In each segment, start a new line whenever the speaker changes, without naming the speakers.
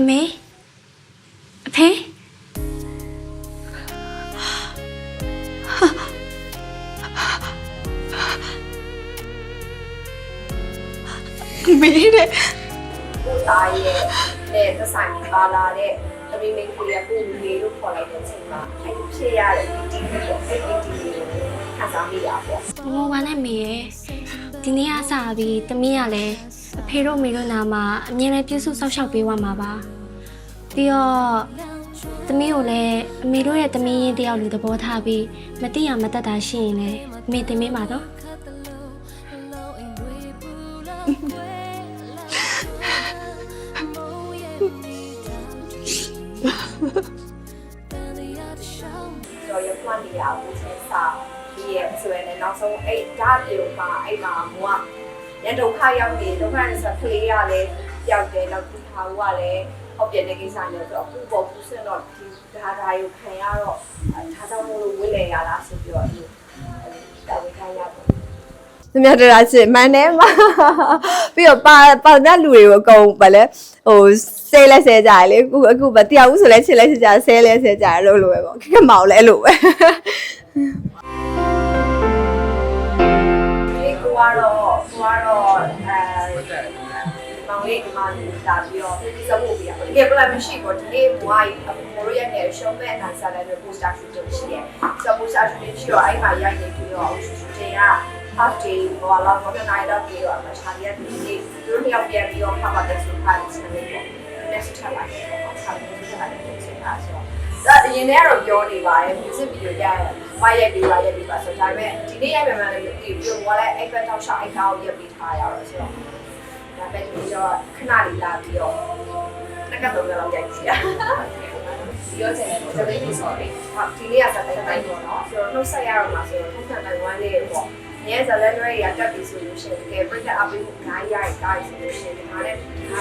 အမေအဖေ
မေးတဲ့
ကိုသားရဲ့နဲ့သက်ဆိုင်ပါလာတဲ့သမီးမိန်းကလေးကကိုလူလေးလို့ခေါ်လိုက်တဲ့အချိန်မှာအဲ့ဒီဖြစ်ရတဲ့ဒီတီကိုအဲ့ဒီတီကိုခံစားမိတာပေါ့
ဘိုးဘာနဲ့မေရဲ့ဒီနေ့အစားပြီးတမီးကလည်းအ ဖေတို့မေတို့နာမှာအမြဲတမ်းပြုစုစောင့်ရှောက်ပေးသွားမှာပါပြီးတော့တမီးကိုလည်းအမေတို့ရဲ့တမီးရင်တယောက်လူသဘောထားပြီးမတိရမတတ်တာရှိရင်လည်းအမေတင်မေးပါတော့
တော့ရပွားနေရဘူးဆက်စားဒီရဲ့ဆိုရင်လည်းနောက်ဆုံးအဲ့ဓာတ်ပြုံမှာအဲ့မှာဘွား ရန်ဒုက္ခရောက်နေဒုက္ခနဲ့ဆိုကလေးရလည်းကြောက်တယ်နောက်ဒီဟာကလည်းဟောက်ပြတဲ့ကိစ္စမျိုးဆိုတော့အခုပေါ်ဘူးစင်တော့ဒီဒါဒါယူခံရတော့ဒါကြောင့်မို့လို့ဝိလေရလားဆိုပြီးတော့အဲ့ဒါဝိခိုင်းရပေါ့
သူများတို့လားချစ်မန်နေမှာပြီးတော့ပါပေါင်တဲ့လူတွေကိုအကုန်ဗလဲဟိုဆဲလဲဆဲကြတယ်လေအခုအခုမတရားဘူးဆိုလဲချစ်လဲချစ်ကြဆဲလဲဆဲကြတယ်လို့လိုပဲပေါ့ခက်မောင်လဲအဲ့လိုပဲ
ကွာတော့ကွာတော့အဲမောင်လေးဒီမှာလာပြီးတော့ဒီစဖို့ပြရတကယ် plan မရှိဘူးဒီနေ့ဘွားအမေတို့ရဲ့နေရှုံးမဲ့အနာစားတဲ့ poster shoot တွေရှိတယ်။စ poster shoot တွေရှိတော့အဲ့မှာရိုက်နေပြီးတော့ shoot တွေက half day ဘောလာဘောနနိုင်တော့ပြီးတော့မချာရတဲ့ဒီနေ့သူတို့ရောက်ပြန်ပြီးတော့ဖတ်ပါတယ်ဆိုထားတယ်ဆက်ပြီးတော့ next ထပ်လိုက်တယ်ပေါ့ဆက်ပြီးထပ်လိုက်တယ်ဆိုတာဆိုတော့ဒါအရင်ထဲကတော့ပြောနေပါတယ် music video ရရ ဝိုင်းရိုက်ပြီးဝိုင်းရိုက်ပြီးပါဆိုဒါပေမဲ့ဒီနေ့ရိုက်ပြန်မှလည်းဒီပြီးတော့လည်းအဲ့ဘက်တော့ရှောက်အိုက်ကောက်ရက်ပြီးထားရတော့ဆိုတော့ဒါပဲဒီတော့ခဏလေးလာပြီးတော့တက္ကသိုလ်လောက်ရိုက်ကြည့်ရပြောချင်တယ်ကျွန်တော်ဒီ sorry ဟာဒီနေ့ကစတဲ့တိုင်းပေါ့နော်ဆိုတော့နှုတ်ဆက်ရတော့မှာဆိုတော့ထုံးစံတိုင်းဝမ်းလေးပေါ့ညဇလန်တွေရတက်ပြီဆိုလို့ရှိရင်တကယ်ပြည့်တဲ့အပိကိုနိုင်ရရတာဆိုလို့ရှိရင်ဒီမှာလည်း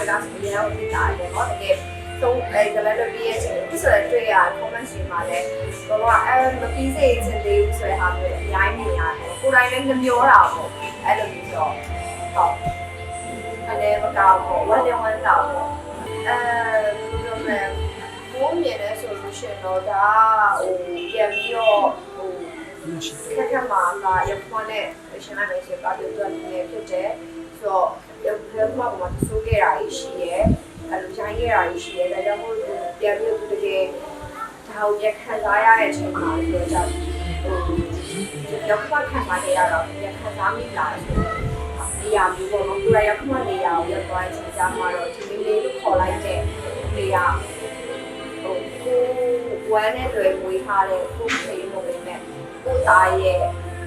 ဒါကဆိုရင်တော့ဒီတာတယ်နော်တကယ် ဆုံးအဲဇလန်တွေရဲ့အချိန်ကိုဆိုတော့တွေ့ရ comment ရှင်မှာလည်းဘောကအဲမပြီးစေချင်သေးဘူးဆိုတဲ့ဟာမျိုးအများကြီးမြင်ရတယ်ကိုယ်တိုင်လည်းမမျောတာပေါ့အဲ့လိုမျိုးတော့ဟုတ်အဲ့ဒါမကောက်ပေါ့ဝမ်းရောဝမ်းတောက်ပေါ့အဲဘယ်လိုလဲကိုမြင်လဲဆိုလို့ရှိရင်တော့ဒါဟိုပြန်ပြီးတော့ဟိုခက်ခက်မှာကရပွန်နဲ့ရှင်လိုက်မယ်ဆိုတော့ဒီလိုနေဖြစ်တယ်ဆိုတော့ရပွန်မှာမှာဆိုခဲ့တာရှိရဲအဲလိုဆိုင် ခဲ့တာရှိရဲဒါကြောင့်မို့ပြန်ပြီးတကယ်ဒါကိုရခံစားရတဲ့အချိန်မှာပြောကြဟိုရောက်ခါခံစားခဲ့ရတော့ရခံစားမိလာဆိုတော့နေရာမျိုးပေါ့နော်ကိုရရောက်ခါနေရာကိုရောက်သွားတဲ့အချိန်ကျမှတော့ဒီလေးလေးလို့ခေါ်လိုက်တဲ့နေရာဟိုကိုဝမ်းနဲ့တွေ့ဝေးထားတဲ့ကိုဖေးမို့ပဲနဲ့ကိုသားရဲ့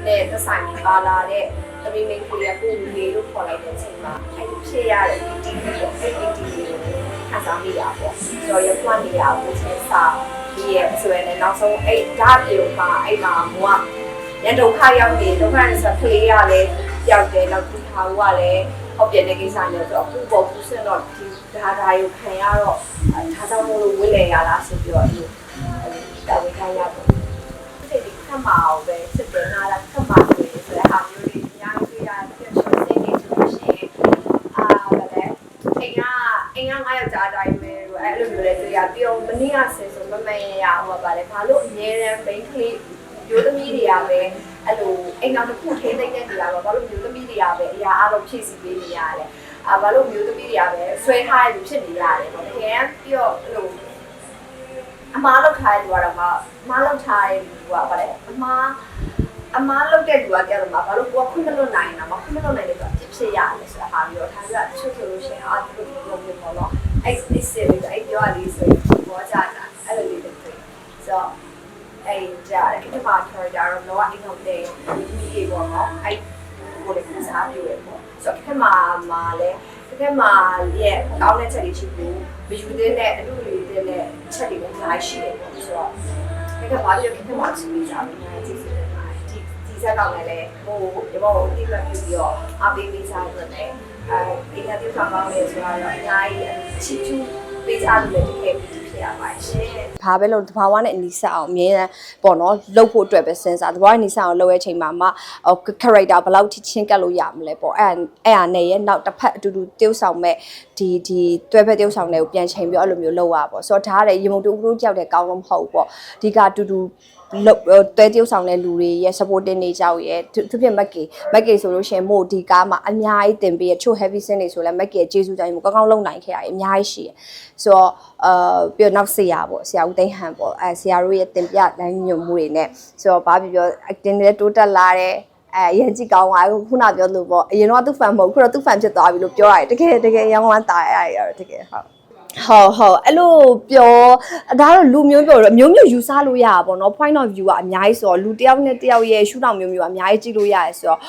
နဲ့သက်ဆိုင်ပါလာတဲ့သမီးမိန်းကလေးကကိုလူလေးလို့ခေါ်လိုက်တဲ့အချိန်မှာအဲ့ဒီဖြစ်ရတဲ့ဒီတီကိုအဲ့ဒီတီကို ခံစားမိတာပေါ့ဆိုတော့ရပွားနေရဘူးဆက်စားဒီရဲ့ဆိုရင်လည်းနောက်ဆုံးအဲ့ဓာတ်ပြုံမှာအဲ့မှာဘွားရန်ဒုက္ခရောက်နေဒုက္ခနဲ့ဆိုကလေးရလည်းကြောက်တယ်နောက်ဒီဟာကလည်းဟောက်ပြတဲ့ကိစ္စမျိုးဆိုတော့အခုပေါ်ဘူးစင်တော့ဒီဒါဒါယူခံရတော့ဒါကြောင့်မို့လို့ဝိလေရလားဆိုပြီးတော့အဲ့ဒါဝိခိုင်းရပေါ့စိတ်ခတ်မအောင်ပဲစစ်တယ်နာလာခတ်မဆိုရင်ဆိုတဲ့အားမျိုးတွေအများကြီးတွေ့ရတယ်ပြည့်စုံစိတ်နေဆိုလို့ရှိရင်အာဗလဲအိမ်က အိမ်ကငါယောက်ျားတိုင်းပဲလို့အဲ့လိုမျိုးလေတွေ့ရပြီးတော့မနေ့ကဆင်ဆိုမမန်ရဟိုပါလေဘာလို့အငြင်းရန်ဘိန်းကလေးမျိုးသမီးတွေကပဲအဲ့လိုအိမ်ကတစ်ခုထိမ့်သိမ့်တဲ့နေရာတော့ဘာလို့မျိုးသမီးတွေကပဲအရာအားလုံးဖြည့်ဆည်းပေးနေရတယ်အာဘာလို့မျိုးသမီးတွေကပဲဆွဲထားရလို့ဖြစ်နေရတယ်ပေါ့တကယ်ပြီးတော့အဲ့လိုအမားလောက်ထားတဲ့လူကတော့မအမားလောက်ထားတဲ့လူကဗါလေအမားအမားလောက်တဲ့လူကကြတော့မဘာလို့ကိုကခွင့်မလွတ်နိုင်တာမခွင့်မလွတ်နိုင်တဲ့လူကဖြစ်ဖြစ်ရတယ်ဆိုတာဟာပြီးတော့ထားပြီးတော့ချွတ်ချွတ်လို့ရှိရင်အာဒီလိုလိုမျိုးပေါ့နော် အဲ့ဒီစစ်ပြီးတော့အဲ့ပြောရလေးဆိုရင်ဘောကြတာအဲ့လိုလေးတွေဆိုတော့အဲ့ကြာတဲ့ကိစ္စမှာ character တော့လောအိမ်ဟုတ်တယ်ဒီကြီးပေါ့နော်အဲ့ကိုလည်းကစားပြည့်ရပေါ့ဆိုတော့ကိစ္စမှာမှာလည်းဒီကမှာရဲ့ကောင်းတဲ့ချက်လေးချစ်ဖို့မယူသေးတဲ့အလူတွေတဲ့ချက်တွေလည်းအများကြီးရှိတယ်ပေါ့ဆိုတော့ဒီကဘာလို့ကိစ္စမှာချစ်နေကြလဲအများကြီးစစ်နေတာဒီဒီဇက်ကောင်လည်းလေဟိုဒီဘောကိုတိကျပြပြီးတော့အပေးပေးစားရတယ် အဲဒီကတိကျကောင်းကောင်းလေးဆိုတော့အများကြီးချစ်ချူပေးစားလို့လည်းတကယ်ပြီးဖြစ်
ရပါရှင်
ဘာပဲလို့တဘာဝနဲ့အနီးစပ်အောင်အမြဲတမ်းပေါ့နော်လှုပ်ဖို့အတွက်ပဲစဉ်းစားတဘာဝနဲ့အနီးစပ်အောင်လှုပ်ရဲ့အချိန်မှာမှဟို character ဘယ်လောက်ထိချင်းကပ်လို့ရမလဲပေါ့အဲ့အဲ့ဟာနဲ့ရဲ့နောက်တစ်ဖက်အတူတူတယောက်ဆောင်မဲ့ဒီဒီတွဲဖက်တယောက်ဆောင်တွေကိုပြန်ချိန်ပြီးအဲ့လိုမျိုးလှုပ်ရပါပေါ့ဆိုတော့ဒါကလည်းရေမုံတူတူကြောက်တဲ့ကောင်းလို့မဟုတ်ဘူးပေါ့ဒီကအတူတူလောက်တွဲတယောက်ဆောင်တဲ့လူတွေရဲ့ supporting နေကြောက်ရဲ့သူသူဖြစ်မက်ကီမက်ကီဆိုလို့ရှိရင်မို့ဒီကားမှာအများကြီးတင်ပေးရချို့ heavy sin တွေဆိုလဲမက်ကီရဲ့ကျေးဇူးကြောင့်မို့ကောင်းကောင်းလုပ်နိုင်ခဲ့ရတယ်အများကြီးရှိရဆိုတော့ အာပြီးတော့နောက်ဆရာပေါ့ဆရာဦးသိန်းဟန်ပေါ့အဲဆရာတို့ရဲ့တင်ပြလမ်းညွှန်မှုတွေနဲ့ဆိုတော့ဘာပြောပြော acting တွေတိုးတက်လာတယ်အဲရန်ကြည့်ကောင်းပါခုနပြောလို့ပေါ့အရင်တော့သူ့ fan မဟုတ်ခုတော့သူ့ fan ဖြစ်သွားပြီလို့ပြောရတယ်တကယ်တကယ်ရောင်းဝမ်းတာရရတယ်တကယ်ဟုတ်ဟုတ်ဟုတ်အဲ့လိုပြောဒါတော့လူမျိုးပြောတော့မျိုးမျိုးယူဆလို့ရတာပေါ့နော် point of view ကအများကြီးဆိုတော့လူတစ်ယောက်နဲ့တစ်ယောက်ရဲ့ရှုထောင့်မျိုးမျိုးကအများကြီးကြည့်လို့ရတယ်ဆိုတော့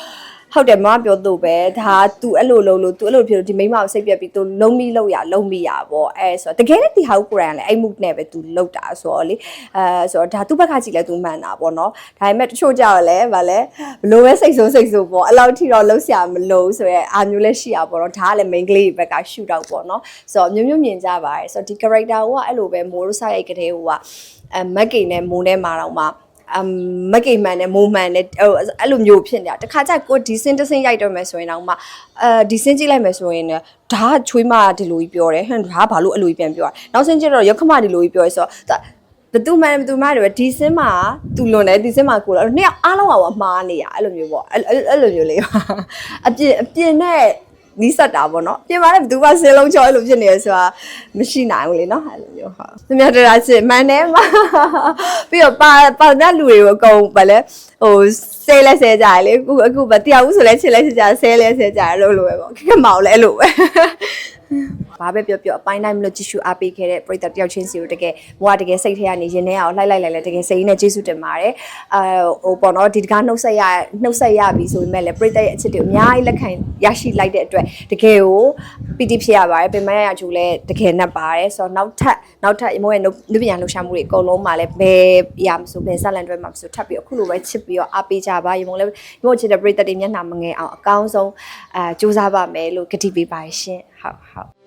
ဟုတ်တယ်မမပြောလို့ပဲဒါ तू အဲ့လိုလုံးလို့ तू အဲ့လိုဖြစ်လို့ဒီမိန်းမကိုစိတ်ပြက်ပြီး तू လုံးမိလို့ရလုံးမိရပေါ့အဲဆိုတော့တကယ်လည်းဒီဟာကိုကိုရန်လည်းအဲ့ move နဲ့ပဲ तू လောက်တာဆိုတော့လေအဲဆိုတော့ဒါသူ့ဘက်ကကြည့်လဲ तू မှန်တာပေါ့နော်ဒါပေမဲ့တချို့ကြတော့လည်းဗာလဲဘလို့ပဲစိတ်ဆိုးစိတ်ဆိုးပေါ့အဲ့လောက်ထိတော့လုံးဆရာမလို့ဆိုရဲအာမျိုးလည်းရှိရပေါ့နော်ဒါကလည်း main ကလေးဘက်က shoot out ပေါ့နော်ဆိုတော့မျိုးမျိုးမြင်ကြပါတယ်ဆိုတော့ဒီ character ကအဲ့လိုပဲမိုးရိုးဆိုင်ရိုက်ကလေးဟိုကအမက်ကိန်နဲ့မိုးနဲ့မာတော့မှ အမ်မက်ကိန်မန်နဲ့မိုးမန်နဲ့ဟိုအဲ့လိုမျိုးဖြစ်နေတာတခါကျကိုဒီစင်းတစင်းရိုက်တော့မယ်ဆိုရင်တော့မှအဲဒီစင်းကြည့်လိုက်မယ်ဆိုရင်လည်းဒါကချွေးမဒီလိုကြီးပြောတယ်ဟန်ဒါကဘာလို့အဲ့လိုကြီးပြန်ပြောတာနောက်စင်းကြည့်တော့ရခမဒီလိုကြီးပြောရဲဆိုတော့ဘသူမှန်ဘသူမှတွေဒီစင်းမှာသူလွန်တယ်ဒီစင်းမှာကိုတော့နှစ်ယောက်အားလုံးကမှားနေရအဲ့လိုမျိုးပေါ့အဲ့အဲ့လိုမျိုးလေးပါအပြင်အပြင်နဲ့ နီးစပ်တာပေါ့နော်ပြင်ပါလေဘသူကစင်းလုံးချောအဲ့လိုဖြစ်နေရဆိုတာမရှိနိုင်ဘူးလေနော်အဲ့လိုမျိုးဟုတ်သူများတရားစစ်မန်နေမှာပြီးတော့ပါပါတဲ့လူတွေကိုအကုန်ပါလဲဟိုဆဲလဲဆဲကြတယ်လေအခုအခုမတရားဘူးဆိုလဲချစ်လဲချစ်ကြဆဲလဲဆဲကြတယ်လို့လိုပဲပေါ့ခက်မောင်လဲအဲ့လိုပဲ ဘာပဲပြောပြောအပိုင်းတိုင်းမလို့ကြည့်ရှုအားပေးခဲ့တဲ့ပရိသတ်တယောက်ချင်းစီကိုတကယ်ဘဝတကယ်စိတ်ထဲကနေရင်ထဲအောင်လှိုက်လိုက်လိုက်လဲတကယ်စိတ်နဲ့ကျေးဇူးတင်ပါတယ်အဲဟိုပေါ့နော်ဒီတကားနှုတ်ဆက်ရနှုတ်ဆက်ရပြီဆိုပေမဲ့လည်းပရိသတ်ရဲ့အချစ်တွေအများကြီးလက်ခံရရှိလိုက်တဲ့အတွက်တကယ်ကိုပီတိဖြစ်ရပါတယ်ပင်မရကျူလည်းတကယ်နှက်ပါတယ်ဆိုတော့နောက်ထပ်နောက်ထပ်မိုးရဲ့နုပညာလှူရှာမှုတွေအကုန်လုံးမှာလည်းဘယ်ရမဆိုဘယ်ဆက်လန်တွဲမှာမဆိုထပ်ပြီးအခုလိုပဲချစ်ပြီးတော့အားပေးကြပါရေမုံလည်းရေမုံချစ်တဲ့ပရိသတ်တွေမျက်နှာမငယ်အောင်အကောင်းဆုံးအဲစူးစမ်းပါမယ်လို့ကတိပေးပါရှင် ဟုတ်ဟုတ်